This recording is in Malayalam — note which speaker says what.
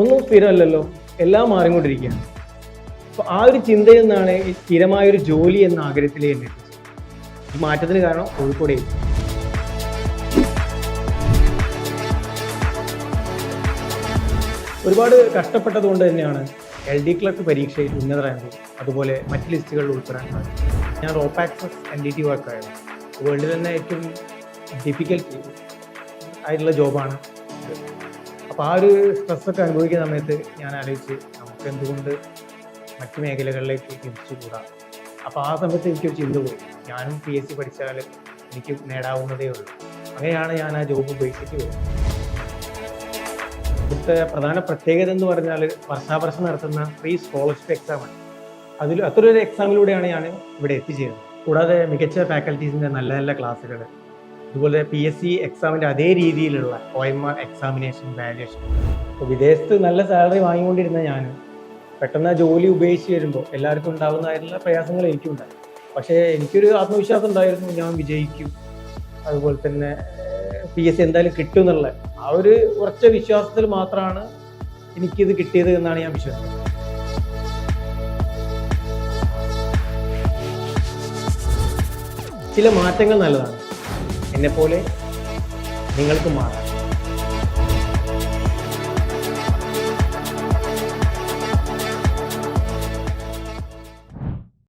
Speaker 1: ഒന്നും സ്ഥിരമല്ലല്ലോ. എല്ലാം മാറിക്കൊണ്ടിരിക്കുകയാണ്. അപ്പോൾ ആ ഒരു ചിന്തയിൽ നിന്നാണ് ഈ സ്ഥിരമായൊരു ജോലി എന്ന ആഗ്രഹത്തിലേക്ക് എന്നെ ഈ മാറ്റത്തിന് കാരണം കോഴിക്കോട് ഒരുപാട് കഷ്ടപ്പെട്ടത് കൊണ്ട് തന്നെയാണ് എൽ ഡി ക്ലർക്ക് പരീക്ഷയിൽ ഉന്നത അതുപോലെ മറ്റ് ലിസ്റ്റുകളിൽ ഉൾപ്പെടാൻ സാധിക്കും ഞാൻ rope access N D T വർക്കായിരുന്നു. വേൾഡിൽ തന്നെ ഏറ്റവും ഡിഫിക്കൽട്ട് ആയിട്ടുള്ള ജോബാണ് അപ്പോൾ ആ ഒരു സ്ട്രെസ്സൊക്കെ അനുഭവിക്കുന്ന സമയത്ത് ഞാൻ ആലോചിച്ച് നമുക്ക് എന്തുകൊണ്ട് മറ്റു മേഖലകളിലേക്ക് തിരിച്ചുകൂടാ? അപ്പോൾ ആ സമയത്ത് എനിക്കൊരു ചിന്ത പോയി. ഞാനും പി എസ് സി പഠിച്ചാൽ എനിക്ക് നേടാവുന്നതേ ഉള്ളൂ. അങ്ങനെയാണ് ഞാൻ ആ ജോബ് ഉപേക്ഷിച്ച് വരുന്നത് ഇവിടുത്തെ പ്രധാന പ്രത്യേകത എന്ന് പറഞ്ഞാൽ വർഷാവർഷം നടത്തുന്ന ഫ്രീ സ്കോളർഷിപ്പ് എക്സാമാണ് അതിൽ അത്രയൊരു എക്സാമിലൂടെയാണ് ഞാൻ ഇവിടെ എത്തിച്ചേരുന്നത്. കൂടാതെ മികച്ച ഫാക്കൽറ്റീസിന്റെ നല്ല നല്ല ക്ലാസ്സുകൾ അതുപോലെ പി എസ് സി എക്സാമിന്റെ അതേ രീതിയിലുള്ള O M R examination valuation അപ്പോൾ വിദേശത്ത് നല്ല സാലറി വാങ്ങിക്കൊണ്ടിരുന്ന ഞാൻ പെട്ടെന്ന് ജോലി ഉപേക്ഷിച്ച് വരുമ്പോൾ എല്ലാവർക്കും ഉണ്ടാകുന്നതായിട്ടുള്ള പ്രയാസങ്ങൾ എനിക്കും ഉണ്ടായി. പക്ഷേ എനിക്കൊരു ആത്മവിശ്വാസം ഉണ്ടായിരുന്നു ഞാൻ വിജയിക്കും. അതുപോലെ തന്നെ പി എസ് സി എന്തായാലും കിട്ടും എന്നുള്ള ആ ഒരു ഉറച്ച വിശ്വാസത്തിൽ മാത്രമാണ് എനിക്കിത് കിട്ടിയത് എന്നാണ് ഞാൻ വിശ്വസിക്കുന്നത്. ചില മാറ്റങ്ങൾ നല്ലതാണ്. എന്നെപ്പോലെ നിങ്ങൾക്ക് മാറാം.